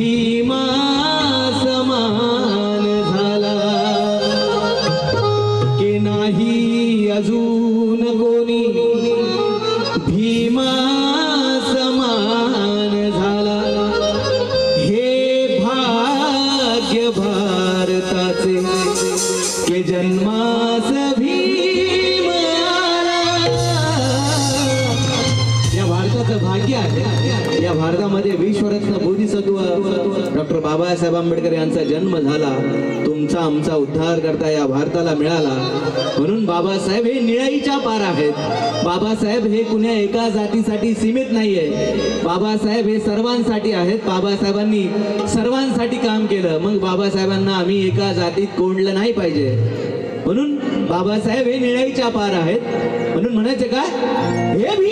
धीम बोधिसत्व डॉक्टर बाबासाहेब आंबेडकर यांचा जन्म झाला तुमचा आमचा उद्धार करता या भारताला मिळाला. म्हणून बाबासाहेब हे निळाईच्या पार आहेत. बाबासाहेब हे कुण्या एका जातीसाठी सीमित नाहीये. बाबासाहेब हे सर्वांसाठी आहेत. बाबासाहेबांनी सर्वांसाठी काम केलं. मग बाबासाहेबांना आम्ही एका जातीत कोंडलं नाही पाहिजे. म्हणून बाबासाहेब हे निळाईच्या पार आहेत. म्हणून म्हणायचे काय हे भी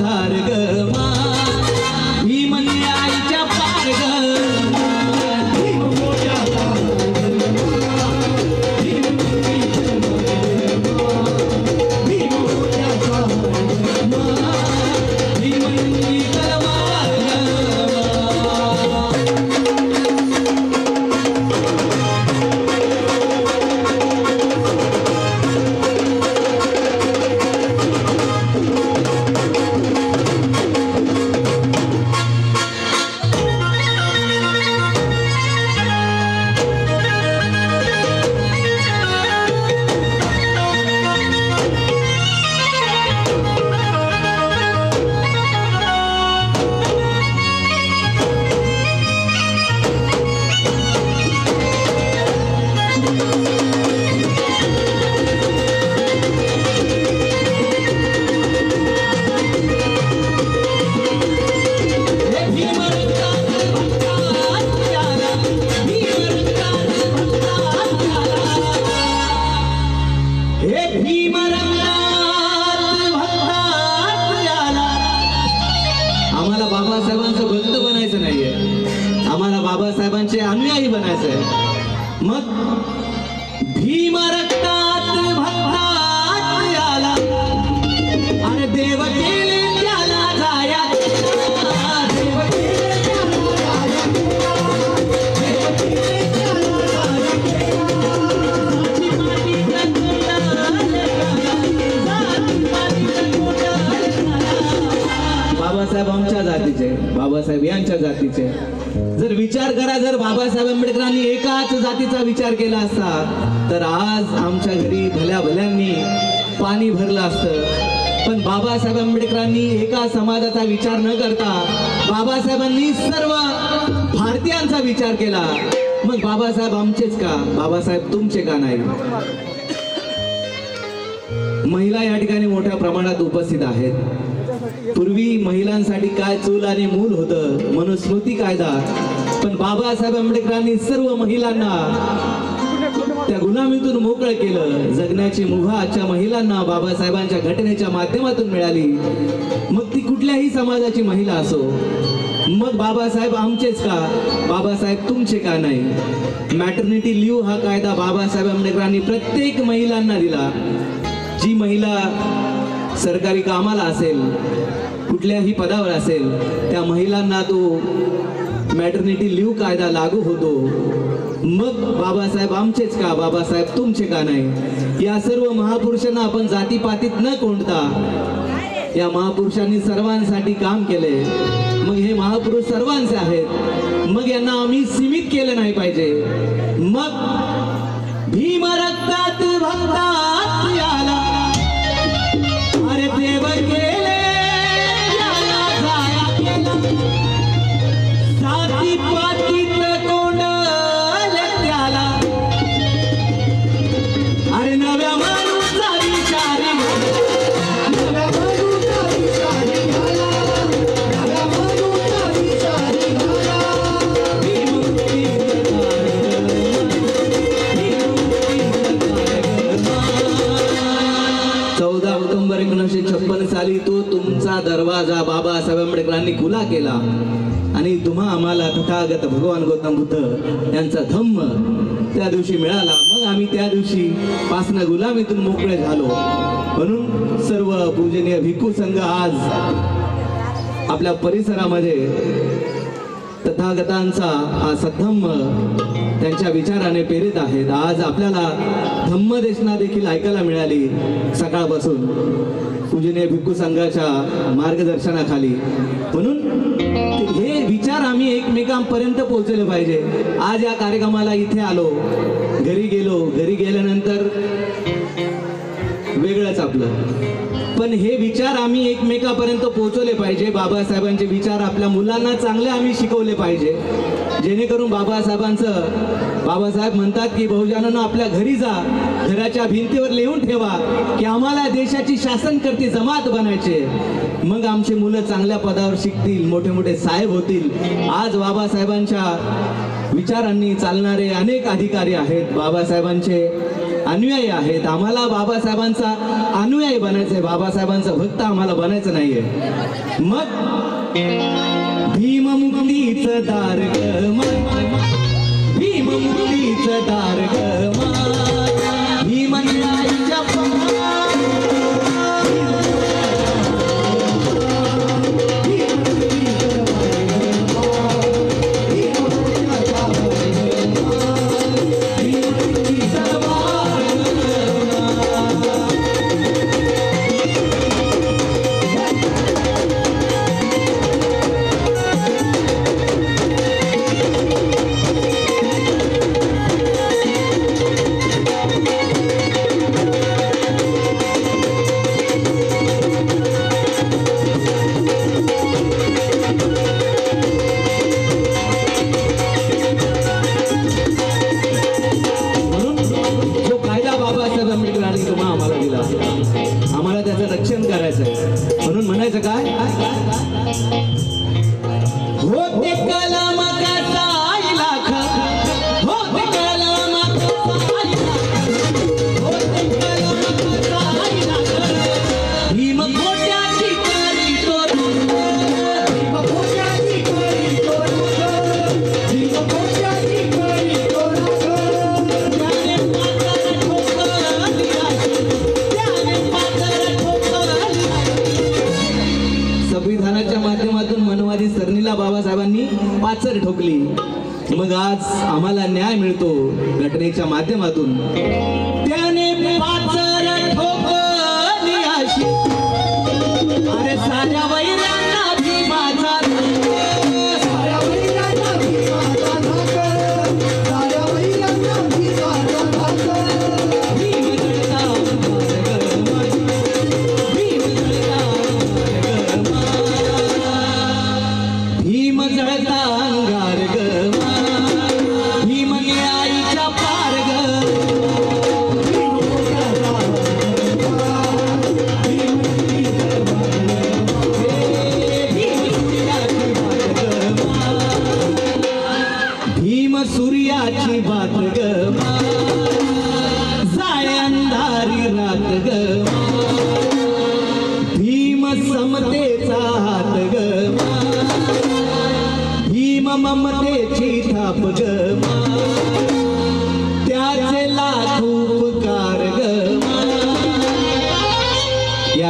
ধার গো विचार केला असता तर आज आमच्या घरी भल्या भल्यांनी पाणी भरलं असतं. पण बाबासाहेब आंबेडकरांनी एका समाजाचा विचार न करता बाबासाहेबांनी सर्व भारतीयांचा विचार केला. मग बाबासाहेब आमचेच का? बाबासाहेब तुमचे का नाही? महिला या ठिकाणी मोठ्या प्रमाणात उपस्थित आहेत. पूर्वी महिलांसाठी काय चूल आणि मूल होतं? मनुस्मृती कायदा. पण बाबासाहेब आंबेडकरांनी सर्व महिलांना त्या गुलामीतून मोकळं केलं. जगण्याची मुभा आजच्या महिलांना बाबासाहेबांच्या घटनेच्या माध्यमातून मिळाली. मग ती कुठल्याही समाजाची महिला असो. मग बाबासाहेब आमचेच का? बाबासाहेब तुमचे का नाही? मॅटर्निटी लिव्ह हा कायदा बाबासाहेब आंबेडकरांनी प्रत्येक महिलांना दिला. जी महिला सरकारी कामाला असेल कुठल्याही पदावर असेल त्या महिलांना तो मॅटर्निटी लिव्ह कायदा लागू होतो. मग बाबासाहेब आमचेच का? बाबासाहेब तुमचे का नाही? या सर्व महापुरुषांना आपण जातीपातीत न कोणता या महापुरुषांनी सर्वांसाठी काम केले. मग हे महापुरुष सर्वांचे आहेत. मग यांना आम्ही सीमित केलं नाही पाहिजे. मग भीम रक्तात तथागत भगवान गौतम बुद्ध यांचा धम्म त्या दिवशी मिळाला. मग आम्ही त्या दिवशी पासनं गुलामीतून मोकळे झालो. म्हणून सर्व पूजनीय भिक्खू संघ आज आपल्या परिसरामध्ये तथागतांचा हा सद्धम्म त्यांच्या विचाराने प्रेरित आहेत. आज आपल्याला धम्मदेशना देखील ऐकायला मिळाली सकाळपासून. पूजनीय भिक्खू संघाच्या मार्गदर्शनाखाली. म्हणून हे विचार आम्ही एकमेकांपर्यंत पोहोचले पाहिजे. आज या कार्यक्रमाला इथे आलो. घरी गेलो. घरी गेल्यानंतर वेगळंच आपलं. पण हे विचार आम्ही एकमेकापर्यंत पोहोचवले पाहिजे. बाबासाहेबांचे विचार आपल्या मुलांना चांगले आम्ही शिकवले पाहिजे. जेणेकरून बाबासाहेबांचं बाबासाहेब म्हणतात की बहुजनानं आपल्या घरी जा. घराच्या भिंतीवर लिहून ठेवा की आम्हाला देशाची शासन करते जमात बनायचे. मग आमची मुलं चांगल्या पदावर शिकतील मोठे मोठे साहेब होतील. आज बाबासाहेबांच्या विचारांनी चालणारे अनेक अधिकारी आहेत. बाबासाहेबांचे अनुयायी आहेत. आम्हाला बाबासाहेबांचा अनुयायी बनायचंय. बाबासाहेबांचा भक्त आम्हाला बनायचं नाहीये. मग भीममुक्तीच दार ग भीममुक्तीच दार ग घटनेच्या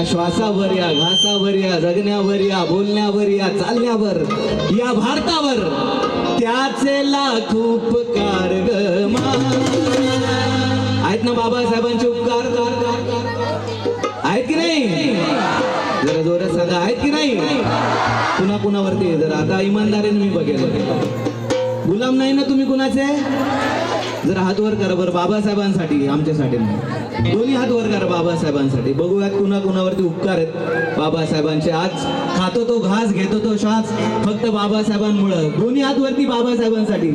या श्वासावर या घासावर या जगण्यावर या बोलण्यावर या चालण्यावर या भारतावर त्याचे लाख उपकार ग आहेत ना बाबासाहेबांचे उपकार? आहेत की नाही? जरा जोरात सांगा आहेत की नाही? पुन्हा कुणावरती? जरा आता इमानदारीने मी बघेल. गुलाम नाही ना तुम्ही कुणाचे? जरा हात वर करा बरं बाबासाहेबांसाठी आमच्यासाठी नाही. दोन्ही हात वर करा बाबासाहेबांसाठी. बघूयात कुणा कुणावरती उपकार आहेत. बाबासाहेबांचे आज खातो तो घास घेतो तो श्वास फक्त बाबासाहेबांमुळं. दोन्ही हात वरती बाबासाहेबांसाठी.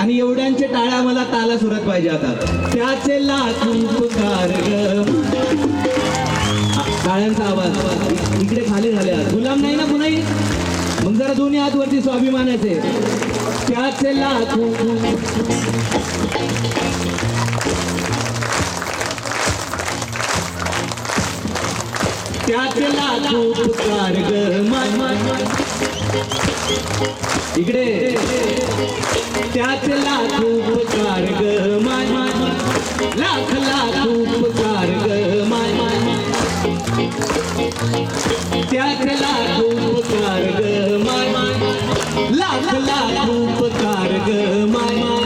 आणि एवढ्यांचे टाळ्या मला ताला सुरत पाहिजे आता. त्याचे लाख टाळ्यांचा आवाज. इकडे खाली झाले गुलाम नाही ना कुणाही? मग जरा दोन्ही हात वरती स्वाभिमानाचे. त्याचे लाख त्याचे लाख पुकार ग इकडे. त्याच लाख पुकार ग मान. लाख लाख उपकार ग मान. मान त्याचे लाख उपकार ग माय मान. लाख लाख उपकार ग माया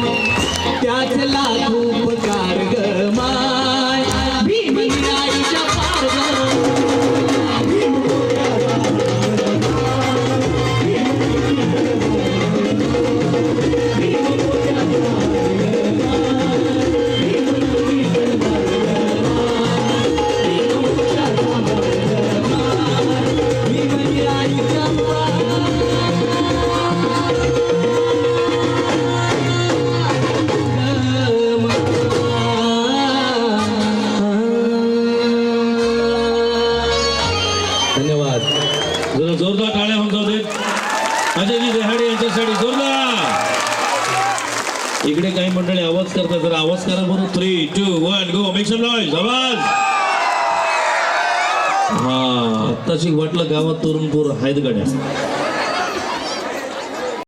two one go make some noise आवाज हा. आत्ताशी वाटलं गावात तरुण पोर आहेत गड्या.